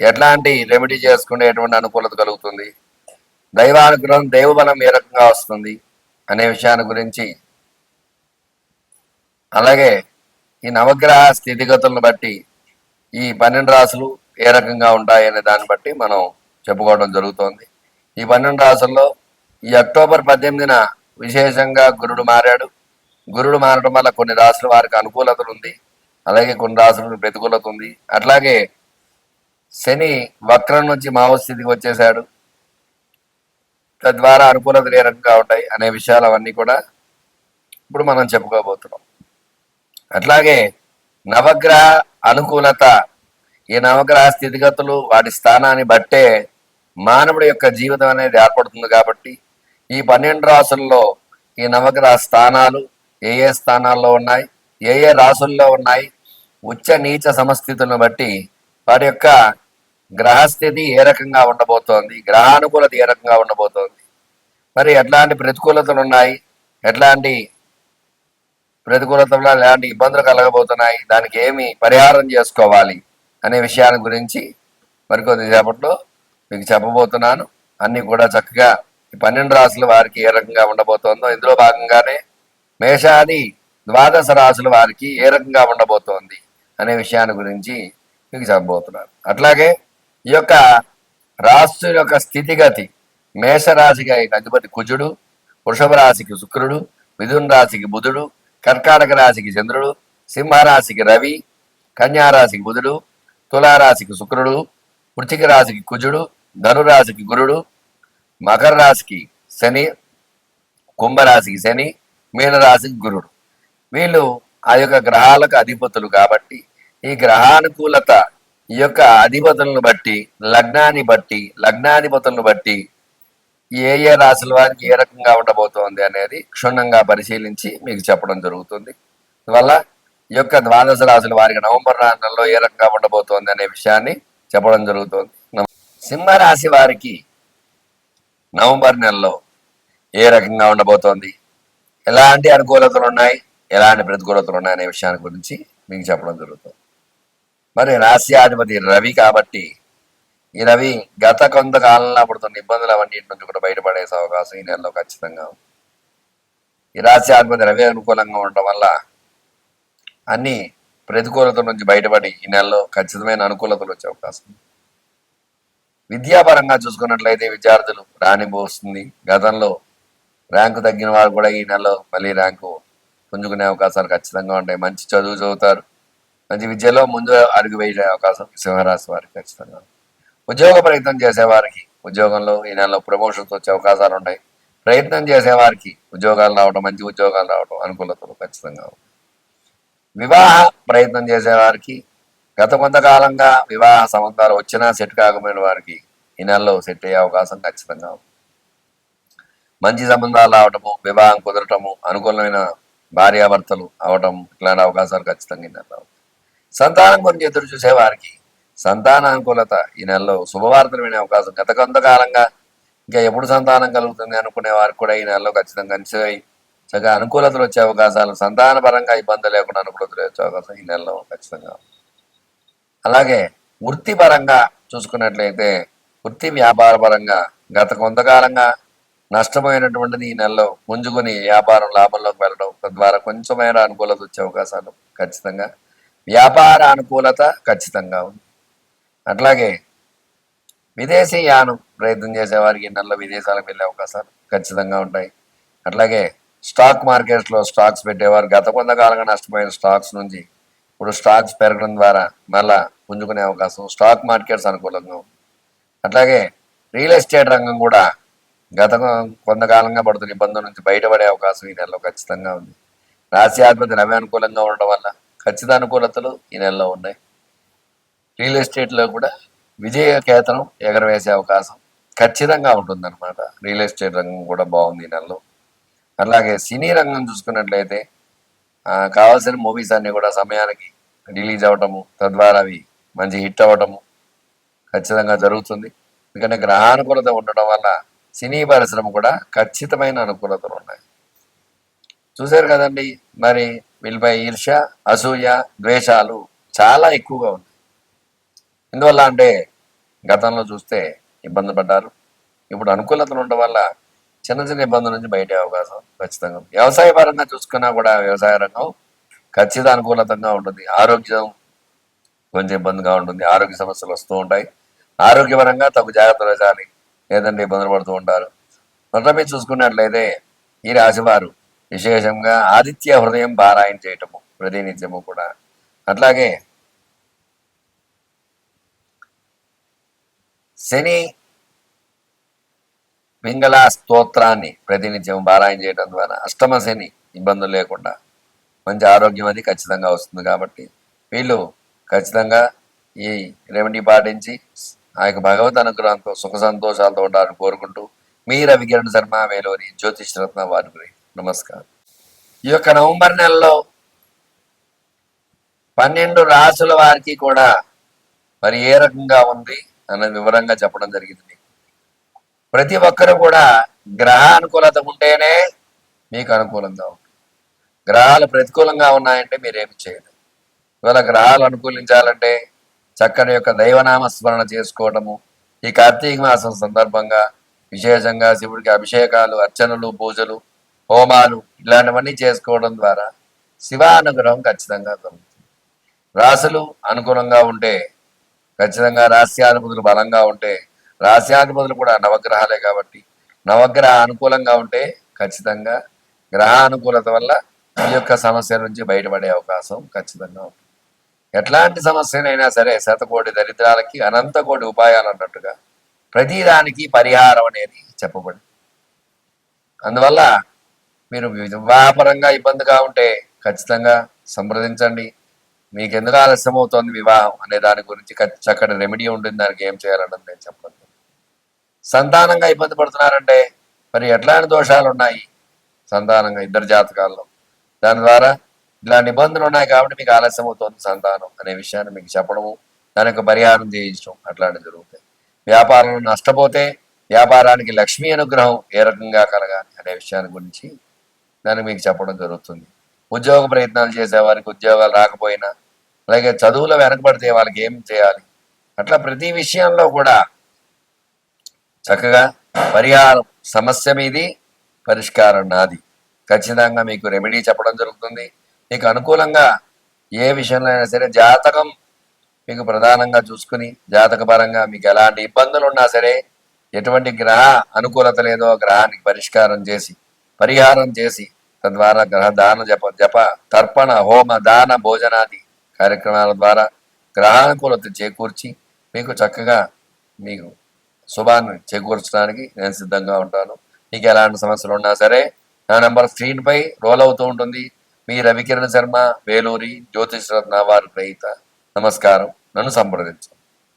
ఎట్లాంటి రెమెడీ చేసుకుంటే ఎటువంటి అనుకూలత కలుగుతుంది? దైవానుగ్రహం దైవబలం ఏ రకంగా వస్తుంది అనే విషయాన్ని గురించి. అలాగే ఈ నవగ్రహ స్థితిగతులను బట్టి ఈ పన్నెండు రాసులు ఏ రకంగా ఉంటాయి అనే దాన్ని బట్టి మనం చెప్పుకోవడం జరుగుతోంది. ఈ పన్నెండు రాసుల్లో ఈ అక్టోబర్ పద్దెనిమిదిన విశేషంగా గురుడు మారాడు. గురుడు మారడం వల్ల కొన్ని రాసులు వారికి అనుకూలతలు ఉంది. అలాగే కొన్ని రాసులకు ప్రతికూలత ఉంది. అట్లాగే శని వక్రం నుంచి మావస్థితికి వచ్చేసాడు తద్వారా అనుకూలతలు ఏ రకంగా ఉంటాయి అనే విషయాలు అవన్నీ కూడా ఇప్పుడు మనం చెప్పుకోబోతున్నాం. అట్లాగే నవగ్రహ అనుకూలత ఈ నవగ్రహ స్థితిగతులు వాటి స్థానాన్ని బట్టే మానవుడి యొక్క జీవితం అనేది ఏర్పడుతుంది కాబట్టి ఈ పన్నెండు రాసుల్లో ఈ నవగ్రహ స్థానాలు ఏ ఏ స్థానాల్లో ఉన్నాయి ఏ ఏ రాసుల్లో ఉన్నాయి ఉచ్చ నీచ సమస్థితులను బట్టి వాటి యొక్క గ్రహస్థితి ఏ రకంగా ఉండబోతోంది? గ్రహానుకూలత ఏ రకంగా ఉండబోతోంది? మరి ఎట్లాంటి ప్రతికూలతలు ఉన్నాయి? ఎట్లాంటి ప్రతికూలతలు ఎలాంటి ఇబ్బందులు కలగబోతున్నాయి? దానికి ఏమి పరిహారం చేసుకోవాలి? అనే విషయాన్ని గురించి మరికొద్దిసేపట్లో మీకు చెప్పబోతున్నాను. అన్నీ కూడా చక్కగా ఈ పన్నెండు రాసుల వారికి ఏ రకంగా ఉండబోతోందో ఇందులో భాగంగానే మేషాది ద్వాదశ రాసుల వారికి ఏ రకంగా ఉండబోతోంది అనే విషయాన్ని గురించి మీకు చెప్పబోతున్నాను. అట్లాగే ఈ యొక్క రాశి యొక్క స్థితిగతి మేషరాశికి అధిపతి కుజుడు వృషభ రాశికి శుక్రుడు మిథున రాశికి బుధుడు కర్కాటక రాశికి చంద్రుడు సింహరాశికి రవి కన్యారాశికి బుధుడు తులారాశికి శుక్రుడు వృచ్చిక రాశికి కుజుడు ధనురాశికి గురుడు మకర రాశికి శని కుంభరాశికి శని మీనరాశికి గురుడు. వీళ్ళు ఆ యొక్క గ్రహాలకు అధిపతులు కాబట్టి ఈ గ్రహానుకూలత ఈ యొక్క అధిపతులను బట్టి లగ్నాన్ని బట్టి లగ్నాధిపతులను బట్టి ఏ ఏ రాశుల వారికి ఏ రకంగా ఉండబోతోంది అనేది క్షుణ్ణంగా పరిశీలించి మీకు చెప్పడం జరుగుతుంది. అందువల్ల ఈ యొక్క ద్వాదశ రాశుల వారికి నవంబర్ నెలలో ఏ రకంగా ఉండబోతోంది అనే విషయాన్ని చెప్పడం జరుగుతుంది. సింహ సింహరాశి వారికి నవంబర్ నెలలో ఏ రకంగా ఉండబోతోంది? ఎలాంటి అనుకూలతలు ఉన్నాయి? ఎలాంటి ప్రతికూలతలు ఉన్నాయి అనే విషయాన్ని గురించి మీకు చెప్పడం జరుగుతుంది. మరి రాశ్యాధిపతి రవి కాబట్టి ఈ రవి గత కొంతకాలంలో పడుతున్న ఇబ్బందులు అవన్నిటి నుంచి కూడా బయటపడేసే అవకాశం ఈ నెలలో ఖచ్చితంగా ఉంది. ఈ రాశ్యాధిపతి రవి అనుకూలంగా ఉండటం వల్ల అన్ని ప్రతికూలత నుంచి బయటపడి ఈ నెలలో ఖచ్చితమైన అనుకూలతలు వచ్చే అవకాశం విద్యాపరంగా చూసుకున్నట్లయితే విద్యార్థులు రానిపోస్తుంది గతంలో ర్యాంకు తగ్గిన వారు కూడా ఈ నెలలో మళ్ళీ ర్యాంకు పుంజుకునే అవకాశాలు ఖచ్చితంగా ఉంటాయి. మంచి చదువు చదువుతారు. మంచి విద్యలో ముందు అడుగు వేసే అవకాశం సింహరాశి వారికి ఖచ్చితంగా. ఉద్యోగ ప్రయత్నం చేసేవారికి ఉద్యోగంలో ఈ నెలలో ప్రమోషన్స్ వచ్చే అవకాశాలు ఉంటాయి. ప్రయత్నం చేసేవారికి ఉద్యోగాలు రావడం మంచి ఉద్యోగాలు రావడం అనుకూలతలు ఖచ్చితంగా వివాహ ప్రయత్నం చేసేవారికి గత కొంతకాలంగా వివాహ సంబంధాలు వచ్చినా సెట్ కాకపోయిన వారికి ఈ నెలలో సెట్ అయ్యే అవకాశం ఖచ్చితంగా మంచి సంబంధాలు రావటము వివాహం కుదరటము అనుకూలమైన భార్యాభర్తలు అవటం ఇట్లాంటి అవకాశాలు ఖచ్చితంగా ఈ నెలలో సంతానం గురించి ఎదురు చూసే వారికి సంతాన అనుకూలత ఈ నెలలో శుభవార్తలు వినే అవకాశం. గత కొంతకాలంగా ఇంకా ఎప్పుడు సంతానం కలుగుతుంది అనుకునే వారికి కూడా ఈ నెలలో ఖచ్చితంగా నిశ్చయ చక్కగా అనుకూలతలు వచ్చే అవకాశాలు సంతాన పరంగా ఇబ్బంది లేకుండా అనుకూలతలు వచ్చే అవకాశం ఈ నెలలో ఖచ్చితంగా అలాగే వృత్తిపరంగా చూసుకున్నట్లయితే వృత్తి వ్యాపార పరంగా గత కొంతకాలంగా నష్టమైనటువంటిది ఈ నెలలో పుంజుకుని వ్యాపారం లాభంలోకి వెళ్ళడం తద్వారా కొంచెమైన అనుకూలత వచ్చే అవకాశాలు ఖచ్చితంగా వ్యాపార అనుకూలత ఖచ్చితంగా ఉంది. అట్లాగే విదేశీ యానం ప్రయత్నం చేసేవారికి ఈ నెలలో విదేశాలకు వెళ్ళే అవకాశాలు ఖచ్చితంగా ఉంటాయి. అట్లాగే స్టాక్ మార్కెట్స్లో స్టాక్స్ పెట్టేవారు గత కొంతకాలంగా నష్టపోయిన స్టాక్స్ నుంచి ఇప్పుడు స్టాక్స్ పెరగడం ద్వారా మళ్ళా పుంజుకునే అవకాశం స్టాక్ మార్కెట్స్ అనుకూలంగా ఉంది. అట్లాగే రియల్ ఎస్టేట్ రంగం కూడా గత కొంతకాలంగా పడుతున్న ఇబ్బందుల నుంచి బయటపడే అవకాశం ఈ నెలలో ఖచ్చితంగా ఉంది. రాశ్యాధిపతి రవి అనుకూలంగా ఉండడం వల్ల ఖచ్చిత అనుకూలతలు ఈ నెలలో ఉన్నాయి. రియల్ ఎస్టేట్లో కూడా విజయ కేతనం ఎగరవేసే అవకాశం ఖచ్చితంగా ఉంటుందన్నమాట. రియల్ ఎస్టేట్ రంగం కూడా బాగుంది ఈ నెలలో. అలాగే సినీ రంగం చూసుకున్నట్లయితే కావాల్సిన మూవీస్ అన్నీ కూడా సమయానికి రిలీజ్ అవ్వటము తద్వారా అవి మంచి హిట్ అవ్వటము ఖచ్చితంగా జరుగుతుంది. ఎందుకంటే గ్రహానుకూలత ఉండడం వల్ల సినీ పరిశ్రమ కూడా ఖచ్చితమైన అనుకూలతలు ఉన్నాయి. చూశారు కదండి మరి వీళ్ళపై ఈర్ష్య అసూయ ద్వేషాలు చాలా ఎక్కువగా ఉన్నాయి. ఎందువల్ల అంటే గతంలో చూస్తే ఇబ్బంది పడ్డారు. ఇప్పుడు అనుకూలతలు ఉండడం వల్ల చిన్న చిన్న ఇబ్బందుల నుంచి బయటే అవకాశం ఖచ్చితంగా వ్యవసాయ పరంగా చూసుకున్నా కూడా వ్యవసాయ రంగం ఖచ్చితంగా అనుకూలతంగా ఉంటుంది. ఆరోగ్యం కొంచెం ఇబ్బందిగా ఉంటుంది. ఆరోగ్య సమస్యలు వస్తూ ఉంటాయి. ఆరోగ్యపరంగా తగు జాగ్రత్తలు వహించాలి లేదంటే ఇబ్బందులు పడుతూ ఉంటారు. మొత్తం మీద చూసుకున్నట్లయితే ఈ రాశివారు విశేషంగా ఆదిత్య హృదయం పారాయణ చేయటము ప్రతినిత్యము కూడా. అట్లాగే శని పింగళ స్తోత్రాన్ని ప్రతినిత్యం పారాయణ చేయడం ద్వారా అష్టమ శని ఇబ్బందులు లేకుండా మంచి ఆరోగ్యం అది ఖచ్చితంగా వస్తుంది కాబట్టి వీళ్ళు ఖచ్చితంగా ఈ రెమెడీ పాటించి ఆ యొక్క భగవత్ అనుగ్రహంతో సుఖ సంతోషాలతో ఉండాలని కోరుకుంటూ మీ రవికిరణ్ శర్మ వేలూరి జ్యోతిష్ రత్న వారి గురించి. నమస్కారం. ఈ యొక్క నవంబర్ నెలలో పన్నెండు రాసుల వారికి కూడా మరి ఏ రకంగా ఉంది అన్నది వివరంగా చెప్పడం జరిగింది ప్రతి ఒక్కరు కూడా గ్రహ అనుకూలత ఉంటేనే మీకు అనుకూలంగా ఉంటుంది. గ్రహాలు ప్రతికూలంగా ఉన్నాయంటే మీరేమి చేయలేదు ఇవాళ గ్రహాలు అనుకూలించాలంటే చక్కని యొక్క దైవనామ స్మరణ చేసుకోవటము ఈ కార్తీక మాసం సందర్భంగా విశేషంగా శివుడికి అభిషేకాలు అర్చనలు పూజలు హోమాలు ఇలాంటివన్నీ చేసుకోవడం ద్వారా శివ అనుగ్రహం ఖచ్చితంగా కలుగుతుంది. రాసులు అనుకూలంగా ఉంటే ఖచ్చితంగా రాస్యాధిపతులు బలంగా ఉంటే రాస్యాధిపతులు కూడా నవగ్రహాలే కాబట్టి నవగ్రహ అనుకూలంగా ఉంటే ఖచ్చితంగా గ్రహ అనుకూలత వల్ల ఈ యొక్క సమస్య నుంచి బయటపడే అవకాశం ఖచ్చితంగా ఉంటుంది. ఎట్లాంటి సమస్యనైనా సరే శతకోటి దరిద్రాలకి అనంత కోటి ఉపాయాలు అన్నట్టుగా ప్రతిదానికి పరిహారం అనేది చెప్పబడింది అందువల్ల మీరు వివాహపరంగా ఇబ్బందిగా ఉంటే ఖచ్చితంగా సంప్రదించండి. మీకు ఎందుకు ఆలస్యం అవుతోంది వివాహం అనే దాని గురించి చక్కటి రెమెడీ ఉంటుంది. దానికి ఏం చేయాలన్నది నేను చెప్పడం సంతానంగా ఇబ్బంది పడుతున్నారంటే మరి ఎట్లాంటి దోషాలు ఉన్నాయి సంతానంగా ఇద్దరు జాతకాల్లో. దాని ద్వారా ఇలాంటి ఇబ్బందులు ఉన్నాయి కాబట్టి మీకు ఆలస్యం అవుతుంది సంతానం అనే విషయాన్ని మీకు చెప్పడము దానికి పరిహారం చేయించడం అట్లాంటివి జరుగుతాయి. వ్యాపారంలో నష్టపోతే వ్యాపారానికి లక్ష్మీ అనుగ్రహం ఏ రకంగా కలగాలి అనే విషయాన్ని గురించి దాన్ని మీకు చెప్పడం జరుగుతుంది. ఉద్యోగ ప్రయత్నాలు చేసే వారికి ఉద్యోగాలు రాకపోయినా అలాగే చదువులో వెనకబడితే వాళ్ళకి ఏం చేయాలి? అట్లా ప్రతి విషయంలో కూడా చక్కగా పరిహారం సమస్య మీది పరిష్కారం నాది. ఖచ్చితంగా మీకు రెమెడీ చెప్పడం జరుగుతుంది. మీకు అనుకూలంగా ఏ విషయంలో అయినా సరే జాతకం మీకు ప్రధానంగా చూసుకుని జాతక పరంగా మీకు ఎలాంటి ఇబ్బందులు ఉన్నా సరే ఎటువంటి గ్రహ అనుకూలత లేదో గ్రహానికి పరిష్కారం చేసి పరిహారం చేసి తద్వారా గ్రహ దాన జప జప తర్పణ హోమ దాన భోజనాది కార్యక్రమాల ద్వారా గ్రహానుకూలత చేకూర్చి మీకు చక్కగా మీకు శుభాన్ని చేకూర్చడానికి నేను సిద్ధంగా ఉంటాను. మీకు ఎలాంటి సమస్యలు ఉన్నా సరే నా నెంబర్ స్క్రీన్పై రోల్ అవుతూ ఉంటుంది. మీ రవికిరణ్ శర్మ వేలూరి జ్యోతిష్ రత్న వారి రహిత నమస్కారం. నన్ను సంప్రదించండి